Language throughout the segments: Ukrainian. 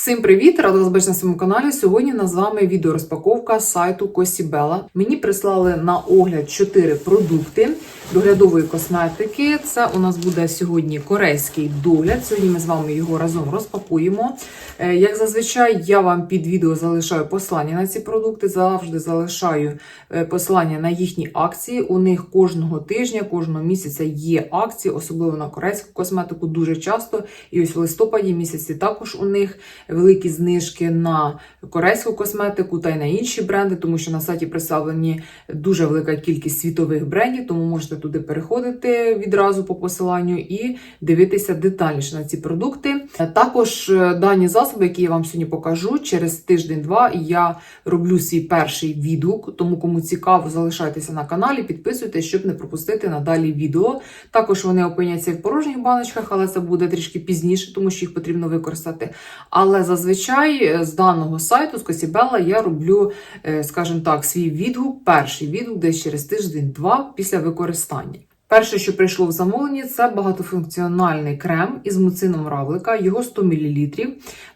Всім привіт! Рада вас бачити на своєму каналі. Сьогодні у нас з вами відеорозпаковка з сайту Косібела. Мені прислали на огляд 4 продукти доглядової косметики. Це у нас буде сьогодні корейський догляд. Сьогодні ми з вами його разом розпакуємо. Е, Як зазвичай, я вам під відео залишаю посилання на ці продукти. Завжди залишаю е, посилання на їхні акції. У них кожного тижня, кожного місяця є акції, особливо на корейську косметику, дуже часто. І ось в листопаді місяці також у них великі знижки на корейську косметику та й на інші бренди, тому що на сайті представлені дуже велика кількість світових брендів, тому можете туди переходити відразу по посиланню і дивитися детальніше на ці продукти. Також е, дані засоби, які я вам сьогодні покажу, через тиждень-два я роблю свій перший відгук. Тому кому цікаво, залишайтеся на каналі, підписуйтесь, щоб не пропустити надалі відео. Також вони опиняться в порожніх баночках, але це буде трішки пізніше, тому що їх потрібно використати. Але зазвичай е, з даного сайту, з Косібела, я роблю, е, скажімо так, свій відгук, перший відгук десь через тиждень-два після використання. Перше, що прийшло в замовленні, це багатофункціональний крем із муцином равлика, його 100 мл.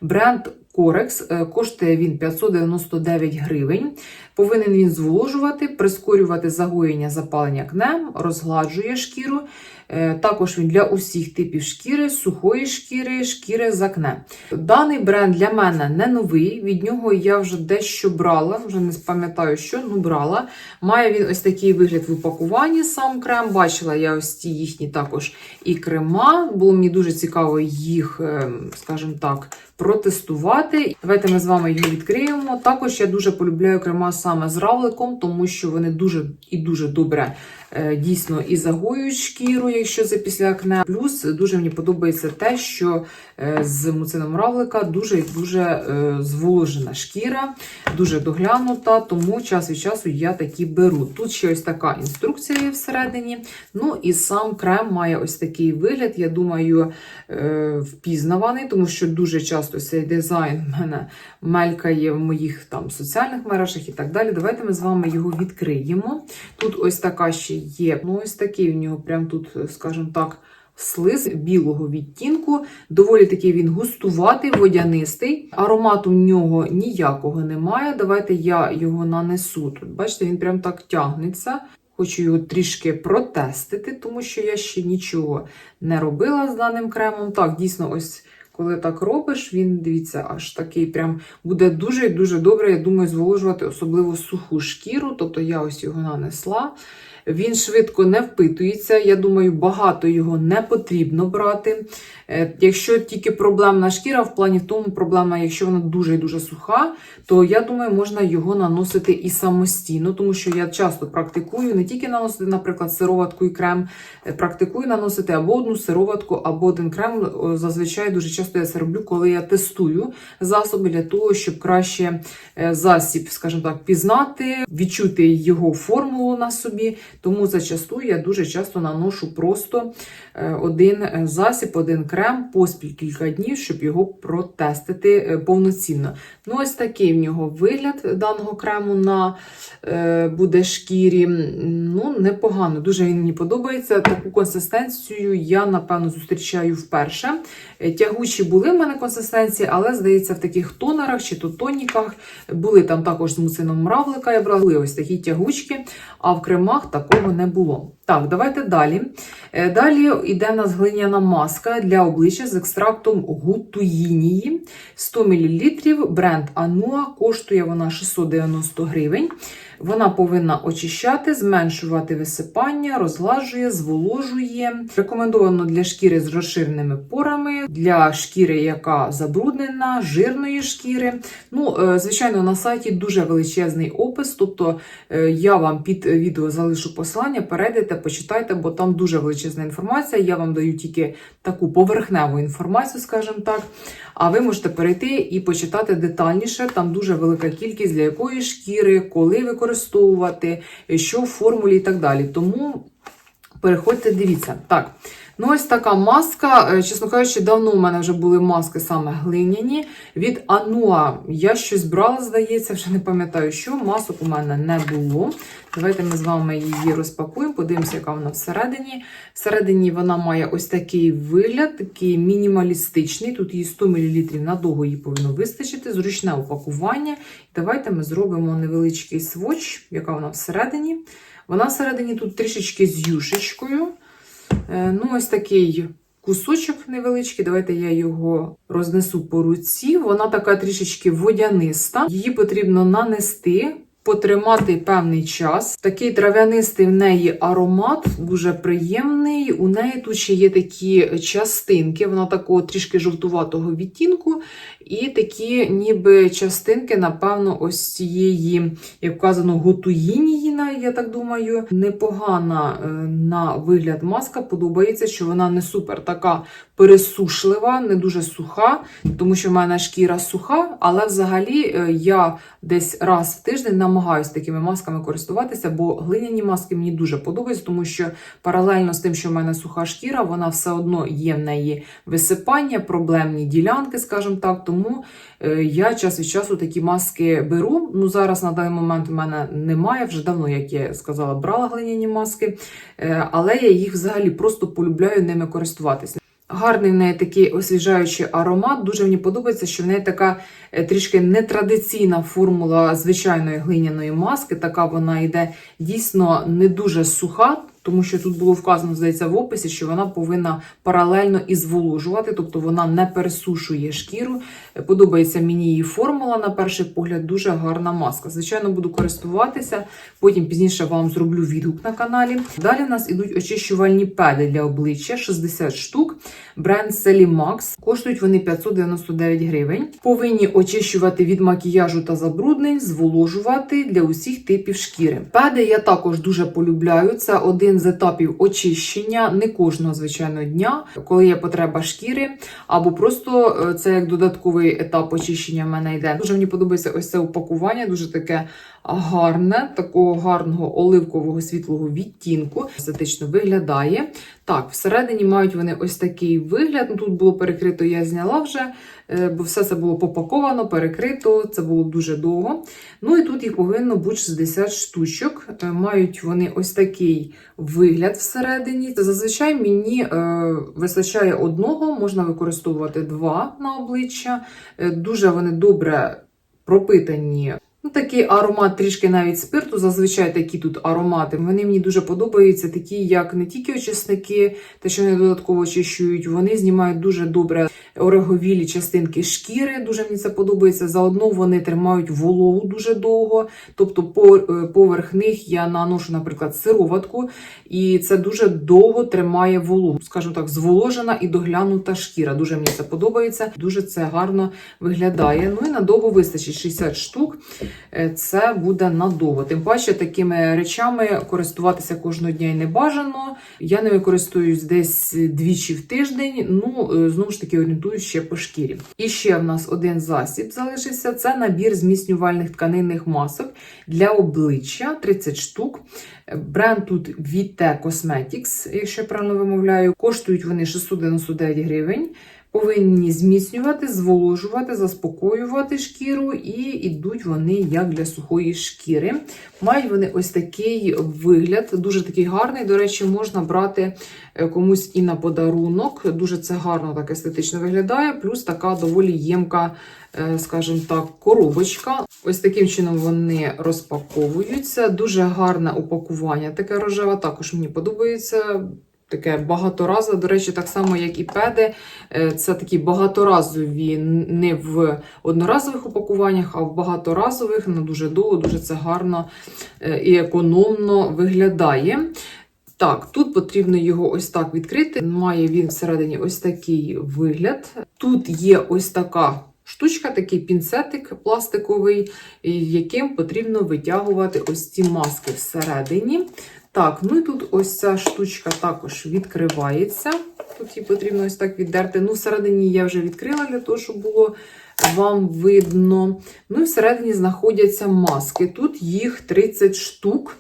Бренд Корекс коштує він 599 гривень. Повинен він зволожувати, прискорювати загоєння запалення акне, розгладжує шкіру. Е, Також він для усіх типів шкіри, сухої шкіри, шкіри з акне. Даний бренд для мене не новий. Від нього я вже дещо брала, вже не пам'ятаю, що ну брала. Має він ось такий вигляд в упакуванні. Сам крем. Бачила я ось ці їхні також і крема. Було мені дуже цікаво їх, е, скажімо так, протестувати. Давайте ми з вами його відкриємо. Також я дуже полюбляю крема саме з равликом, тому що вони дуже і дуже добре дійсно і загоюють шкіру, якщо це після акне. Плюс дуже мені подобається те, що е, з муцином равлика дуже і дуже е, зволожена шкіра, дуже доглянута, тому час від часу я такі беру. Тут ще ось така інструкція є всередині. Ну і сам крем має ось такий вигляд. Я думаю, е, впізнаваний, тому що дуже часто цей дизайн в мене мелькає в моїх там соціальних мережах і так далі. Давайте ми з вами його відкриємо. Тут ось така ще є. Ну, ось такий в нього, прям тут, скажімо так. Слиз білого відтінку, доволі такий він густуватий, водянистий. Аромату в нього ніякого немає. Давайте я його нанесу. Тут, бачите, він прям так тягнеться. Хочу його трішки протестити, тому що я ще нічого не робила з даним кремом. Так, дійсно, ось коли так робиш, він, дивіться, аж такий прям буде дуже і дуже добре, я думаю, зволожувати особливо суху шкіру. Тобто я ось його нанесла. Він швидко не впитується. Я думаю, багато його не потрібно брати. Е, Якщо тільки проблемна шкіра, в плані в тому проблема, якщо вона дуже і дуже суха, то я думаю, можна його наносити і самостійно, тому що я часто практикую не тільки наносити, наприклад, сироватку і крем, е, практикую наносити або одну сироватку, або один крем. Зазвичай дуже часто я це роблю, коли я тестую засоби для того, щоб краще е, засіб, скажімо так, пізнати, відчути його формулу на собі. Тому зачасту я дуже часто наношу просто е, один е, засіб, один крем поспіль кілька днів, щоб його протестити е, повноцінно. Ну, ось такий в нього вигляд даного крему на буде шкірі. Ну, непогано. Дуже він мені подобається. Таку консистенцію я, напевно, зустрічаю вперше. Тягучі були в мене консистенції, але, здається, в таких тонерах чи то тоніках були там також з муцином мравлика. Я брала ось такі тягучки, а в кремах такого не було. Так, давайте далі. Е, Далі йде в нас глиняна маска для обличчя з екстрактом гутуїнії 100 мл. Бренд Anua, коштує вона 690 гривень. Вона повинна очищати, зменшувати висипання, розглажує, зволожує. Рекомендовано для шкіри з розширеними порами, для шкіри, яка забруднена, жирної шкіри. Ну, е, звичайно, на сайті дуже величезний опис, тобто е, я вам під відео залишу посилання, перейдете, почитайте, бо там дуже величезна інформація. Я вам даю тільки таку поверхневу інформацію, скажімо так. А ви можете перейти і почитати детальніше. Там дуже велика кількість для якої шкіри, коли використовувати, що в формулі і так далі. Тому переходьте, дивіться. Так, Ну, ось така маска. Е, Чесно кажучи, давно у мене вже були маски саме глиняні. Від Ануа я щось брала, здається, вже не пам'ятаю, що. Масок у мене не було. Давайте ми з вами її розпакуємо, подивимося, яка вона всередині. Всередині вона має ось такий вигляд, такий мінімалістичний. Тут її 100 мл надовго її повинно вистачити, зручне упакування. Давайте ми зробимо невеличкий сводч, яка вона всередині. Вона всередині тут трішечки з юшечкою. Е, Ну, ось такий кусочок невеличкий. Давайте я його рознесу по руці. Вона така трішечки водяниста. Її потрібно нанести. Потримати певний час. Такий трав'янистий в неї аромат, дуже приємний. У неї тут ще є такі частинки, вона такого трішки жовтуватого відтінку. І такі, ніби частинки, напевно, ось цієї, як вказано, готуїнії, я так думаю. Непогана е, на вигляд маска. Подобається, що вона не супер така пересушлива, не дуже суха, тому що в мене шкіра суха, але взагалі е, я десь раз в тиждень намагаюся такими масками користуватися, бо глиняні маски мені дуже подобаються, тому що паралельно з тим, що в мене суха шкіра, вона все одно є в неї висипання, проблемні ділянки, скажімо так. Тому е, я час від часу такі маски беру. Ну зараз на даний момент в мене немає, вже давно, як я сказала, брала глиняні маски, Е, але я їх взагалі просто полюбляю ними користуватися. Гарний в неї такий освіжаючий аромат. Дуже мені подобається, що в неї така е, трішки нетрадиційна формула звичайної глиняної маски. Така вона йде дійсно не дуже суха, тому що тут було вказано, здається, в описі, що вона повинна паралельно і зволожувати, тобто вона не пересушує шкіру. Подобається мені її формула на перший погляд, дуже гарна маска. Звичайно, буду користуватися. Потім пізніше вам зроблю відгук на каналі. Далі в нас ідуть очищувальні педи для обличчя 60 штук. Бренд Sally Max. Коштують вони 599 гривень. Повинні очищувати від макіяжу та забруднень, зволожувати для усіх типів шкіри. Педи я також дуже полюбляю. Це один з етапів очищення, не кожного звичайно дня, коли є потреба шкіри, або просто е, це як додатковий етап очищення в мене йде. Дуже мені подобається ось це упакування, дуже таке гарне, такого гарного оливкового світлого відтінку. Естетично виглядає. Так, всередині мають вони ось такий вигляд. Ну, Тут було перекрито, я зняла вже, е, бо все це було попаковано, перекрито, це було дуже довго. Ну і тут їх повинно бути 60 штучок. Е, Мають вони ось такий вигляд всередині. Зазвичай мені е, вистачає одного, можна використовувати два на обличчя. Дуже вони добре пропитані. Ну, такий аромат трішки навіть спирту. Зазвичай такі тут аромати. Вони мені дуже подобаються, такі, як не тільки очисники, те, що вони додатково очищують, вони знімають дуже добре ореговілі частинки шкіри. Дуже мені це подобається. Заодно вони тримають вологу дуже довго. Тобто, е, поверх них я наношу, наприклад, сироватку, і це дуже довго тримає вологу. Скажімо так, зволожена і доглянута шкіра. Дуже мені це подобається, дуже це гарно виглядає. Ну і надовго вистачить 60 штук. Е, Це буде надовго. Тим паче такими речами користуватися кожного дня і не бажано. Я ними користуюсь десь двічі в тиждень. Ну, е, знову ж таки, орієнтуюсь ще по шкірі. І ще в нас один засіб залишився: це набір зміцнювальних тканинних масок для обличчя 30 штук. Бренд тут Vite Cosmetics, якщо я правильно вимовляю. Коштують вони 699 гривень. Повинні зміцнювати, зволожувати, заспокоювати шкіру, і йдуть вони як для сухої шкіри. Мають вони ось такий вигляд, дуже такий гарний. До речі, можна брати е, комусь і на подарунок. Дуже це гарно так естетично виглядає. Плюс така доволі ємка, е, скажімо так, коробочка. Ось таким чином вони розпаковуються. Дуже гарне упакування, таке рожеве, також мені подобається. Таке багаторазове, до речі, так само, як і педи. Е, Це такі багаторазові, не в одноразових упакуваннях, а в багаторазових, на дуже довго, дуже це гарно е, і економно виглядає. Так, тут потрібно його ось так відкрити. Має він всередині ось такий вигляд. Тут є ось така штучка, такий пінцетик пластиковий, яким потрібно витягувати ось ці маски всередині. Так, ну і тут ось ця штучка також відкривається. Тут її потрібно ось так віддерти. Ну, всередині я вже відкрила для того, щоб було вам видно. Ну і всередині знаходяться маски. Тут їх 30 штук.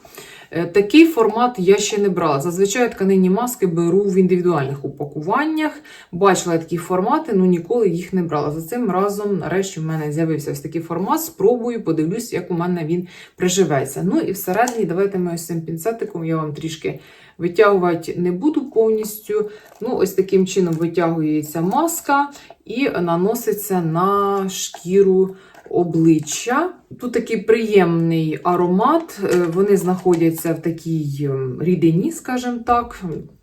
Е, Такий формат я ще не брала. Зазвичай тканинні маски беру в індивідуальних упакуваннях. Бачила такі формати, ну ніколи їх не брала. За цим разом, нарешті, в мене з'явився ось такий формат. Спробую, подивлюсь, як у мене він приживеться. Ну і всередині, давайте ми ось цим пінцетиком я вам трішки витягувати не буду повністю. Ну, ось таким чином витягується маска і наноситься на шкіру обличчя. Тут такий приємний аромат. е, Вони знаходяться в такій ем, рідині, скажімо так.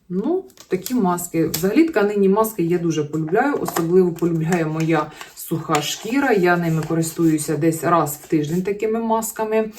Ну, такі маски. Взагалі тканинні маски я дуже полюбляю, особливо полюбляє моя суха шкіра. Я ними користуюся десь раз в тиждень такими масками.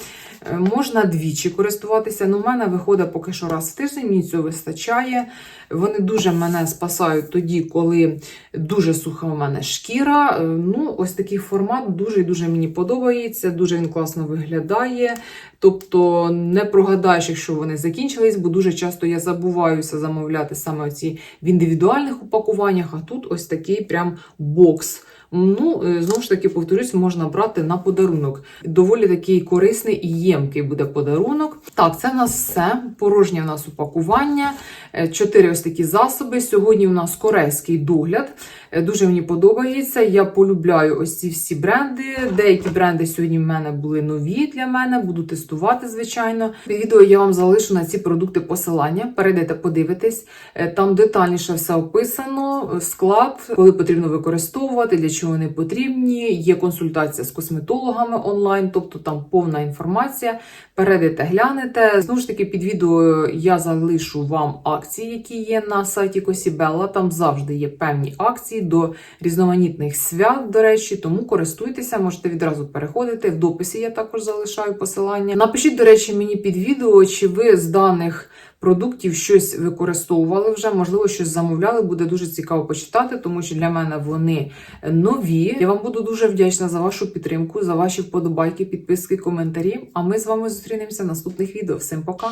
Е, Можна двічі користуватися, але в мене виходить поки що раз в тиждень, мені цього вистачає. Вони дуже мене спасають тоді, коли дуже суха у мене шкіра. Е, Ну, ось такий формат дуже-дуже мені подобається, дуже він класно виглядає. Тобто не прогадаєш, якщо вони закінчились, бо дуже часто я забуваюся замовляти саме ці в індивідуальних упакуваннях, а тут ось такий прям бокс. Ну, е, знову ж таки, повторюсь, можна брати на подарунок. Доволі такий корисний і ємкий буде подарунок. Так, це в нас все. Порожнє в нас упакування. Е, Чотири ось такі засоби. Сьогодні у нас корейський догляд. Е, Дуже мені подобається. Я полюбляю ось ці всі бренди. Деякі бренди сьогодні в мене були нові для мене. Буду тестувати, звичайно. Відео я вам залишу на ці продукти посилання. Перейдете, подивитесь. Там детальніше все описано, склад, коли потрібно використовувати, для чого вони потрібні. Є консультація з косметологами онлайн, тобто там повна інформація. Перейдете, глянете. Знову ж таки, під відео я залишу вам акції, які є на сайті Косібелла. Там завжди є певні акції до різноманітних свят, до речі, тому користуйтеся, можете відразу переходити. В дописі я також залишаю посилання. Напишіть, до речі, мені під відео, чи ви з даних продуктів щось використовували вже, можливо, щось замовляли. Буде дуже цікаво почитати, тому що для мене вони нові. Я вам буду дуже вдячна за вашу підтримку, за ваші вподобайки, підписки, коментарі. А ми з вами зустрінемося в наступних відео. Всім пока!